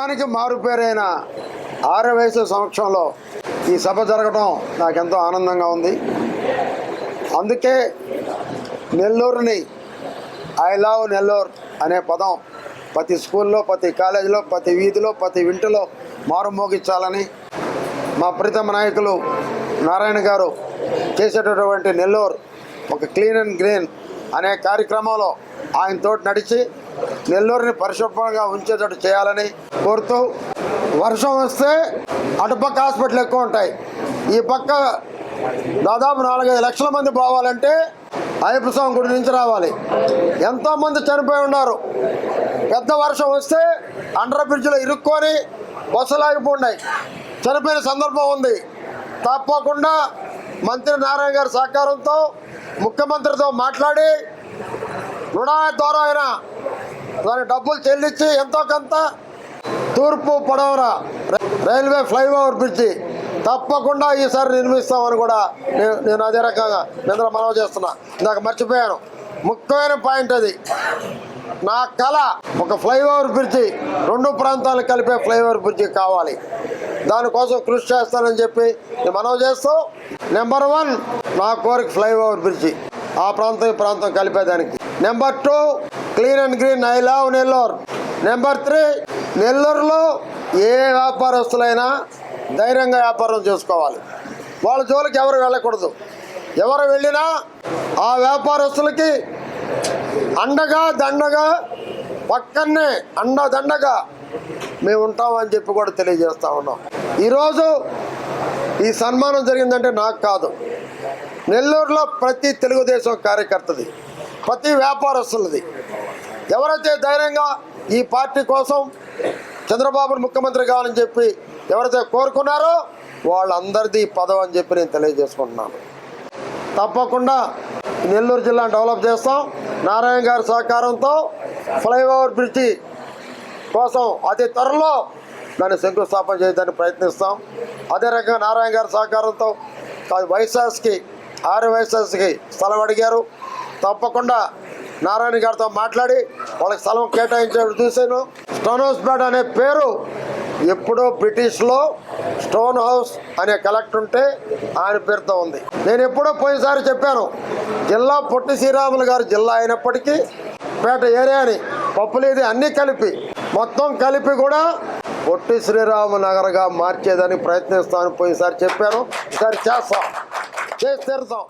మారుపేరైన ఆర్య వయసు సమక్షంలో ఈ సభ జరగడం నాకెంతో ఆనందంగా ఉంది. అందుకే నెల్లూరుని ఐ లవ్ నెల్లూరు అనే పదం ప్రతి స్కూల్లో ప్రతి కాలేజీలో ప్రతి వీధిలో ప్రతి ఇంటిలో మారుమోగించాలని మా ప్రీతమ నాయకులు నారాయణ గారు చేసేటటువంటి నెల్లూరు ఒక క్లీన్ అండ్ గ్రీన్ అనే కార్యక్రమంలో ఆయనతో నడిచి నెల్లూరుని పరిశుభ్రంగా ఉంచేటట్టు చేయాలని కోరుతూ వర్షం వస్తే అటుపక్క హాస్పిటల్ ఎక్కువ ఉంటాయి. ఈ పక్క దాదాపు నాలుగైదు లక్షల మంది పోవాలంటే అయ్యప్ప స్వామి గుడి నుంచి రావాలి. ఎంతోమంది చనిపోయి ఉన్నారు. పెద్ద వర్షం వస్తే అండర్ బ్రిడ్జ్లో ఇరుక్కొని బస్సులు ఆగిపోయినాయి చనిపోయిన సందర్భం ఉంది. తప్పకుండా మంత్రి నారాయణ గారి సహకారంతో ముఖ్యమంత్రితో మాట్లాడి రుణాయ ద్వారా అయినా దాని డబ్బులు చెల్లించి ఎంతో కొంత తూర్పు పడవర రైల్వే ఫ్లైఓవర్ బ్రిడ్జి తప్పకుండా ఈసారి నిర్మిస్తామని కూడా నేను నేను అదే రకంగా నిద్ర మనవి చేస్తున్నా. ఇందాక మర్చిపోయాను. ముఖ్యమైన పాయింట్ అది. నా కళ ఒక ఫ్లైఓవర్ బ్రిడ్జి రెండు ప్రాంతాలు కలిపే ఫ్లైఓవర్ బ్రిడ్జి కావాలి. దానికోసం కృషి చేస్తానని చెప్పి నేను మనవి చేస్తూ నెంబర్ వన్ నా కోరిక ఫ్లైఓవర్ బ్రిడ్జి. ఆ ప్రాంతం ఈ ప్రాంతం కలిపేదానికి number two clean and green I love Nellore number three నెల్లూరులో ఏ వ్యాపారస్తులైనా ధైర్యంగా వ్యాపారం చేసుకోవాలి. వాళ్ళ జోలికి ఎవరు వెళ్ళకూడదు. ఎవరు వెళ్ళినా ఆ వ్యాపారస్తులకి అండగా దండగా పక్కనే అండ దండగా మేము ఉంటామని చెప్పి కూడా తెలియజేస్తూ ఉన్నాం. ఈరోజు ఈ సన్మానం జరిగిందంటే నాకు కాదు. నెల్లూరులో ప్రతి తెలుగుదేశం కార్యకర్తది ప్రతి వ్యాపారస్తులది. ఎవరైతే ధైర్యంగా ఈ పార్టీ కోసం చంద్రబాబును ముఖ్యమంత్రి కావాలని చెప్పి ఎవరైతే కోరుకున్నారో వాళ్ళందరిది పదవి అని చెప్పి నేను తెలియజేసుకుంటున్నాను. తప్పకుండా నెల్లూరు జిల్లా డెవలప్ చేస్తాం. నారాయణ గారి సహకారంతో ఫ్లైఓవర్ బ్రిడ్జి కోసం అతి త్వరలో దాన్ని శంకుస్థాపన చేయడానికి ప్రయత్నిస్తాం. అదే రకంగా నారాయణ గారి సహకారంతో వైశాస్కి ఆరు వైశాస్కి స్థలం అడిగారు. తప్పకుండా నారాయణ గారితో మాట్లాడి వాళ్ళకి స్థలం కేటాయించాడు చూశాను. స్టోన్ హౌస్ బ్యాడ్ అనే పేరు ఎప్పుడో బ్రిటిష్లో స్టోన్ హౌస్ అనే కలెక్టర్ ఉంటే ఆయన పేరుతో ఉంది. నేను ఎప్పుడో పోయినసారి చెప్పాను జిల్లా పొట్టి శ్రీరాములు గారు జిల్లా అయినప్పటికీ పేట ఏరియాని పప్పులేది అన్నీ కలిపి మొత్తం కలిపి కూడా పొట్టి శ్రీరాము నగర్గా మార్చేదని ప్రయత్నిస్తాను పోయినసారి చెప్పాను. సరే చేస్తాం. చేసి తీరుతాం.